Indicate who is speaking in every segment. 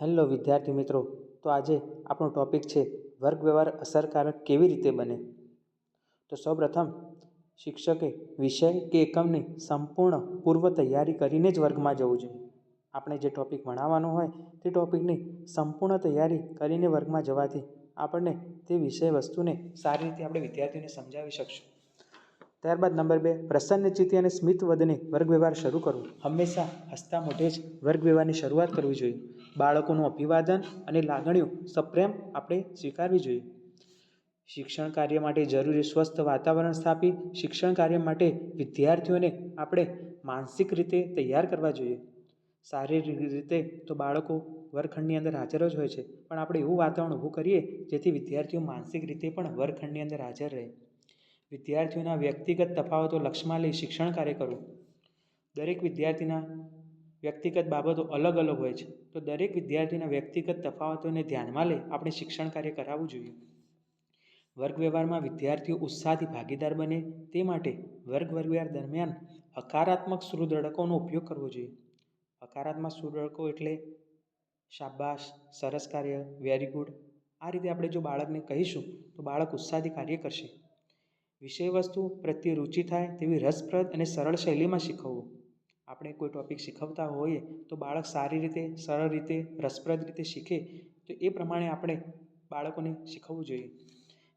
Speaker 1: Hello વિદ્યાર્થી મિત્રો, તો આજે આપણો ટોપિક છે વર્ગ વ્યવહાર અસરકારક કેવી રીતે બને? તો સૌપ્રથમ, શિક્ષકે વિષય કે એકમની સંપૂર્ણ પૂર્વ તૈયારી કરીને જ વર્ગમાં જવું જોઈએ. આપણે જે ટૉપિક ભણાવવાનો હોય, તે ટોપિકની સંપૂર્ણ તૈયારી કરીને વર્ગમાં જવાથી આપણને તે વિષય વસ્તુને સારી રીતે આપણે વિદ્યાર્થીઓને સમજાવી શકશું. ત્યારબાદ નંબર બે, પ્રસન્ન ચિત્તી અને સ્મિત વધને વર્ગ વ્યવહાર શરૂ કરવો. હંમેશા હસતા મોઢે જ વર્ગવ્યવહારની શરૂઆત કરવી જોઈએ. બાળકોનું અભિવાદન અને લાગણીઓ સપ્રેમ આપણે સ્વીકારવી જોઈએ. શિક્ષણ કાર્ય માટે જરૂરી સ્વસ્થ વાતાવરણ સ્થાપી શિક્ષણ કાર્ય માટે વિદ્યાર્થીઓને આપણે માનસિક રીતે તૈયાર કરવા જોઈએ. શારીરિક રીતે તો બાળકો વર્ગખંડની અંદર હાજર જ હોય છે, પણ આપણે એવું વાતાવરણ ઊભું કરીએ જેથી વિદ્યાર્થીઓ માનસિક રીતે પણ વર્ગખંડની અંદર હાજર રહે. વિદ્યાર્થીઓના વ્યક્તિગત તફાવતો લક્ષમાં લઈ શિક્ષણ કાર્ય કરવું. દરેક વિદ્યાર્થીના વ્યક્તિગત બાબતો અલગ અલગ હોય છે, તો દરેક વિદ્યાર્થીના વ્યક્તિગત તફાવતોને ધ્યાનમાં લઈ આપણે શિક્ષણ કાર્ય કરાવવું જોઈએ. વર્ગ વ્યવહારમાં વિદ્યાર્થીઓ ઉત્સાહથી ભાગીદાર બને, તે માટે વર્ગ વ્યવહાર દરમિયાન હકારાત્મક સુદૃઢકોનો ઉપયોગ કરવો જોઈએ. હકારાત્મક સુદૃઢકો એટલે શાબાશ, સરસ કાર્ય વેરી ગુડ આ રીતે આપણે જો બાળકને કહીશું, તો બાળક ઉત્સાહથી કાર્ય કરશે. વિષય વસ્તુ પ્રત્યે રુચિ થાય તેવી રસપ્રદ અને સરળ શૈલીમાં શીખવવું. આપણે કોઈ ટૉપિક શીખવતા હોઈએ તો બાળક સારી રીતે, સરળ રીતે, રસપ્રદ રીતે શીખે તો એ પ્રમાણે આપણે બાળકોને શીખવવું જોઈએ.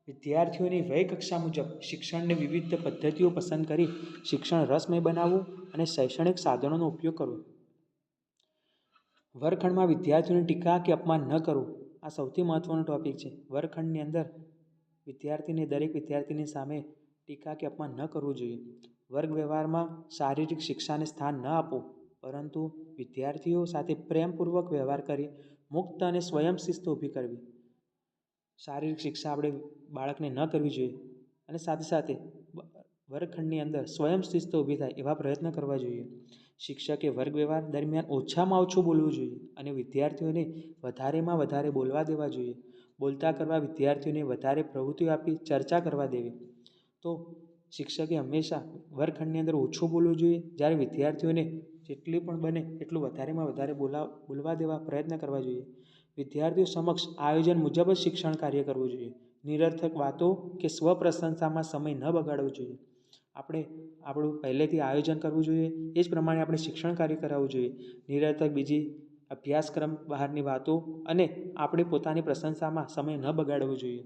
Speaker 1: વિદ્યાર્થીઓની વય કક્ષા મુજબ શિક્ષણની વિવિધ પદ્ધતિઓ પસંદ કરી શિક્ષણ રસમય બનાવવું અને શૈક્ષણિક સાધનોનો ઉપયોગ કરવો. વર્ગખંડમાં વિદ્યાર્થીઓની ટીકા કે અપમાન ન કરવું આ સૌથી મહત્ત્વનો ટૉપિક છે. વર્ગખંડની અંદર વિદ્યાર્થીને દરેક વિદ્યાર્થીની સામે ટીકા કે અપમાન ન કરવું જોઈએ. વર્ગ વ્યવહારમાં શારીરિક શિક્ષાને સ્થાન ન આપવું પરંતુ વિદ્યાર્થીઓ સાથે પ્રેમપૂર્વક વ્યવહાર કરી મુક્ત અને સ્વયં શિસ્ત ઊભી કરવી. શારીરિક શિક્ષા આપણે બાળકને ન કરવી જોઈએ અને સાથે સાથે વર્ગખંડની અંદર સ્વયં શિસ્ત ઊભી થાય એવા પ્રયત્ન કરવા જોઈએ. શિક્ષકે વર્ગ વ્યવહાર દરમિયાન ઓછામાં ઓછું બોલવું જોઈએ અને વિદ્યાર્થીઓને વધારેમાં વધારે બોલવા દેવા જોઈએ. બોલતા કરવા વિદ્યાર્થીઓને વધારે પ્રવૃત્તિઓ આપી ચર્ચા કરવા દેવી. તો શિક્ષકે હંમેશા વર્ગખંડની અંદર ઓછું બોલવું જોઈએ. જ્યારે વિદ્યાર્થીઓને જેટલી પણ બને એટલું વધારેમાં વધારે બોલા, બોલવા દેવા પ્રયત્ન કરવા જોઈએ. વિદ્યાર્થીઓ સમક્ષ આયોજન મુજબ જ શિક્ષણ કાર્ય કરવું જોઈએ. નિરર્થક વાતો કે સ્વપ્રશંસામાં સમય ન બગાડવો જોઈએ. આપણે આપણું પહેલેથી આયોજન કરવું જોઈએ. એ જ પ્રમાણે આપણે શિક્ષણ કાર્ય કરાવવું જોઈએ. નિરર્થક બીજી અભ્યાસક્રમ બહારની વાતો અને આપણે પોતાની પ્રશંસામાં સમય ન બગાડવો જોઈએ.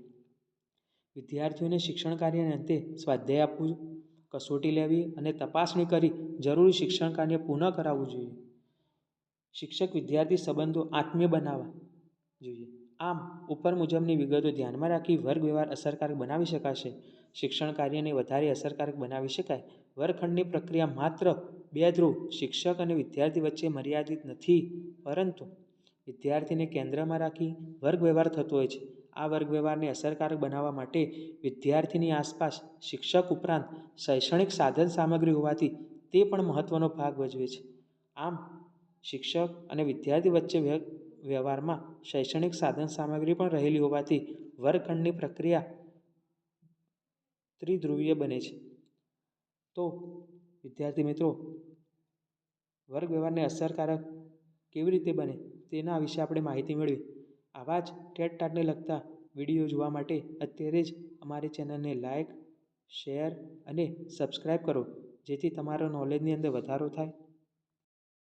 Speaker 1: વિદ્યાર્થીઓને શિક્ષણ કાર્યને અંતે સ્વાધ્યાય આપવું કસોટી લેવી અને તપાસણી કરી જરૂરી શિક્ષણ કાર્ય પુનઃ કરાવવું જોઈએ. શિક્ષક વિદ્યાર્થી સંબંધો આત્મીય બનાવવા જોઈએ. આમ, ઉપર મુજબની વિગતો ધ્યાનમાં રાખી વર્ગ વ્યવહાર અસરકારક બનાવી શકાશે. શિક્ષણ કાર્યને વધારે અસરકારક બનાવી શકાય. વર્ગખંડની પ્રક્રિયા માત્ર બે ધ્રુવ શિક્ષક અને વિદ્યાર્થી વચ્ચે મર્યાદિત નથી, પરંતુ વિદ્યાર્થીને કેન્દ્રમાં રાખી વર્ગ વ્યવહાર થતો હોય છે. આ વર્ગ વ્યવહારને અસરકારક બનાવવા માટે વિદ્યાર્થીની આસપાસ શિક્ષક ઉપરાંત શૈક્ષણિક સાધન સામગ્રી હોવાથી તે પણ મહત્ત્વનો ભાગ ભજવે છે. આમ, શિક્ષક અને વિદ્યાર્થી વચ્ચે વ્યવહારમાં શૈક્ષણિક સાધન સામગ્રી પણ રહેલી હોવાથી વર્ગખંડની પ્રક્રિયા ત્રિધ્રુવીય બને છે. તો વિદ્યાર્થી મિત્રો વર્ગ વ્યવહારને અસરકારક કેવી રીતે બને તેના વિશે આપણે માહિતી મેળવી. આવા જ ટેટ લગતા વીડિયો જોવા માટે અત્યારે જ અમારી ચેનલને લાઇક શેર અને સબસ્ક્રાઈબ કરો, જેથી તમારો નોલેજની અંદર વધારો થાય.